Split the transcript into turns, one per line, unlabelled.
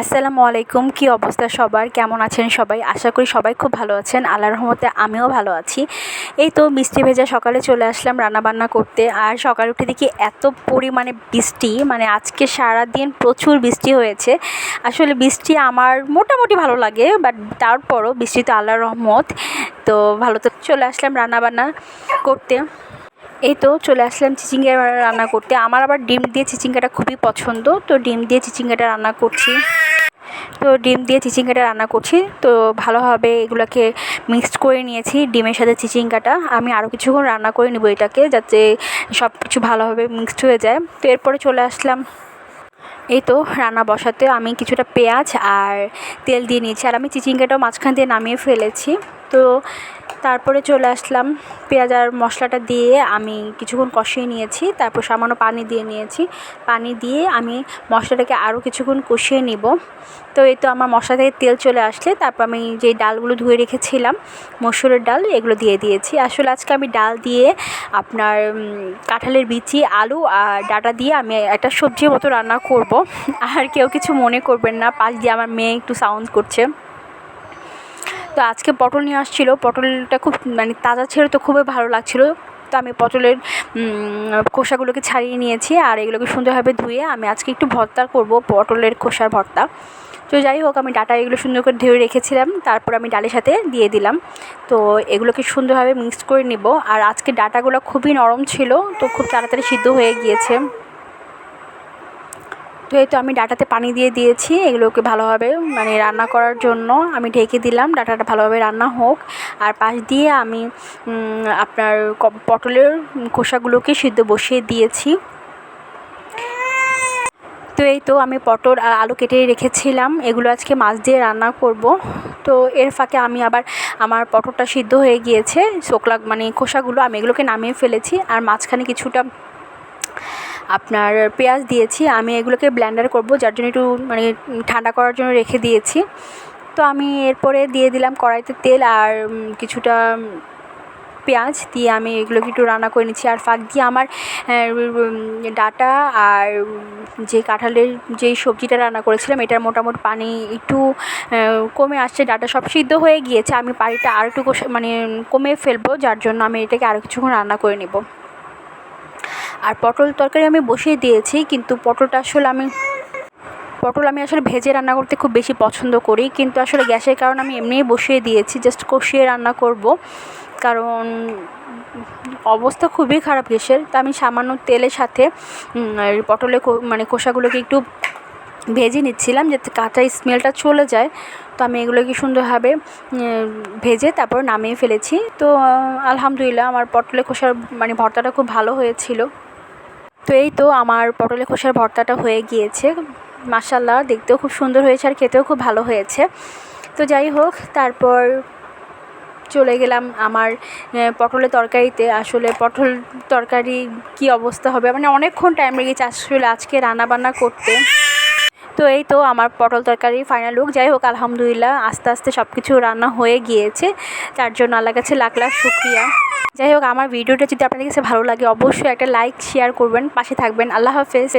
আসসালামু আলাইকুম, কী অবস্থা সবার? কেমন আছেন সবাই? আশা করি সবাই খুব ভালো আছেন। আল্লাহর রহমতে আমিও ভালো আছি। এই তো বৃষ্টি ভেজা সকালে চলে আসলাম রান্নাবান্না করতে। আর সকালে উঠে দেখি এত পরিমাণে বৃষ্টি মানে আজকে সারা দিন প্রচুর বৃষ্টি হয়েছে। আসলে বৃষ্টি আমার মোটামুটি ভালো লাগে বাট তারপরও বৃষ্টি তো আল্লাহর রহমত। তো ভালো তো চলে আসলাম রান্নাবান্না করতে। এই তো চলে আসলাম চিচিঙ্গা রান্না করতে। আমার আবার ডিম দিয়ে চিচিঙ্গাটা খুবই পছন্দ। তো ডিম দিয়ে চিচিঙ্গাটা রান্না করছি। তো ডিম দিয়ে চিচিঙ্গাটা রান্না করছি। তো ভালোভাবে এগুলোকে মিক্সড করে নিয়েছি ডিমের সাথে চিচিঙ্গাটা। আমি আরও কিছুক্ষণ রান্না করে নেব এটাকে যাতে সব কিছু ভালোভাবে মিক্সড হয়ে যায়। তো এরপরে চলে আসলাম। এই তো রান্না বসাতে আমি কিছুটা পেঁয়াজ আর তেল দিয়ে নিয়েছি। আর আমি চিচিঙ্গাটাও মাঝখান দিয়ে নামিয়ে ফেলেছি। তো তারপরে চলে আসলাম। পেঁয়াজ আর মশলাটা দিয়ে আমি কিছুক্ষণ কষিয়ে নিয়েছি, তারপর সামান্য পানি দিয়ে নিয়েছি। পানি দিয়ে আমি মশলাটাকে আরও কিছুক্ষণ কষিয়ে নিব। তো এই তো আমার মশলা থেকে তেল চলে আসলে তারপর আমি যে ডালগুলো ধুয়ে রেখেছিলাম, মসুরের ডাল, এগুলো দিয়ে দিয়েছি। আসলে আজকে আমি ডাল দিয়ে আপনার কাঁঠালের বিচি, আলু আর ডাটা দিয়ে আমি একটা সবজির মতো রান্না করব। আর কেউ কিছু মনে করবেন না, পাশ দিয়ে আমার মেয়ে একটু সাউন্ড করছে। তো আজকে পটল নিয়ে আসছিল। পটলটা খুব মানে তাজা ছিল তো খুবই ভালো লাগছিল। তো আমি পটলের খোসাগুলোকে ছাড়িয়ে নিয়েছি আর এগুলোকে সুন্দরভাবে ধুয়ে আমি আজকে একটু ভর্তা করব, পটলের খোসার ভর্তা। তো যাই হোক, আমি ডাটা এগুলো সুন্দর করে ধুয়ে রেখেছিলাম। তারপর আমি ডালের সাথে দিয়ে দিলাম। তো এগুলোকে সুন্দরভাবে মিক্সড করে নিব। আর আজকে ডাটাগুলো খুবই নরম ছিল, তো খুব তাড়াতাড়ি সিদ্ধ হয়ে গিয়েছে। তো এই তো আমি ডাটাতে পানি দিয়ে দিয়েছি, এগুলোকে ভালোভাবে মানে রান্না করার জন্য আমি ঢেকে দিলাম, ডাটাটা ভালোভাবে রান্না হোক। আর পাশ দিয়ে আমি আপনার পটলের খোসাগুলোকে সিদ্ধ বসিয়ে দিয়েছি। তো এই তো আমি পটল আর আলু কেটে রেখেছিলাম, এগুলো আজকে মাছ দিয়ে রান্না করব। তো এর ফাঁকে আমি আবার আমার পটলটা সিদ্ধ হয়ে গিয়েছে, শোকলা মানে খোসাগুলো আমি এগুলোকে নামিয়ে ফেলেছি, আর মাঝখানে কিছুটা আপনার পেঁয়াজ দিয়েছি, আমি এগুলোকে ব্ল্যান্ডার করব, যার জন্য একটু মানে ঠান্ডা করার জন্য রেখে দিয়েছি। তো আমি এরপরে দিয়ে দিলাম কড়াইতে তেল আর কিছুটা পেঁয়াজ, দিয়ে আমি এগুলোকে একটু রান্না করে নিচ্ছি। আর ফাঁক দিয়ে আমার ডাটা আর যে কাঁঠালের যেই সবজিটা রান্না করেছিলাম, এটার মোটামুটি পানি একটু কমে আসছে। ডাটা সব সিদ্ধ হয়ে গিয়েছে, আমি পানিটা আর একটু মানে কমে ফেলব, যার জন্য আমি এটাকে আরও কিছুক্ষণ রান্না করে নেব। আর পটল তরকারি আমি বসিয়ে দিয়েছি, কিন্তু পটলটা আসলে আমি, পটল আমি আসলে ভেজে রান্না করতে খুব বেশি পছন্দ করি, কিন্তু আসলে গ্যাসের কারণে আমি এমনিই বসিয়ে দিয়েছি জাস্ট কষিয়ে রান্না করব। কারণ অবস্থা খুবই খারাপ গ্যাসের, তা আমি সামান্য তেলের সাথে পটলে মানে খোসাগুলোকে একটু ভেজে নিচ্ছিলাম, যাতে কাঁচা স্মেলটা চলে যায়। তো আমি এগুলোকে সুন্দরভাবে ভেজে তারপর নামিয়ে ফেলেছি। তো, আলহামদুলিল্লাহ, আমার পটলে খোসার মানে ভর্তাটা খুব ভালো হয়েছিল। তো এই তো আমার পটলের খোসার ভর্তাটা হয়ে গিয়েছে। মাসাল্লাহ দেখতেও খুব সুন্দর হয়েছে আর খেতেও খুব ভালো হয়েছে। তো যাই হোক, তারপর চলে গেলাম আমার পটলের তরকারিতে। আসলে পটল তরকারি কি অবস্থা হবে? মানে অনেকক্ষণ টাইম লেগেছে আসলে আজকে রান্নাবান্না করতে। তো এই তো আমার পটল তরকারি ফাইনাল লুক যাই হোক, আলহামদুলিল্লাহ, আস্তে আস্তে সব কিছু রান্না হয়ে গিয়েছে। তার জন্য আল্লাহ কাছে লাখ লাখ শুক্রিয়া। যাই হোক, আমার ভিডিওটা যদি আপনাদের কাছে ভালো লাগে, অবশ্যই একটা লাইক শেয়ার করবেন, পাশে থাকবেন। আল্লাহ হাফেজ।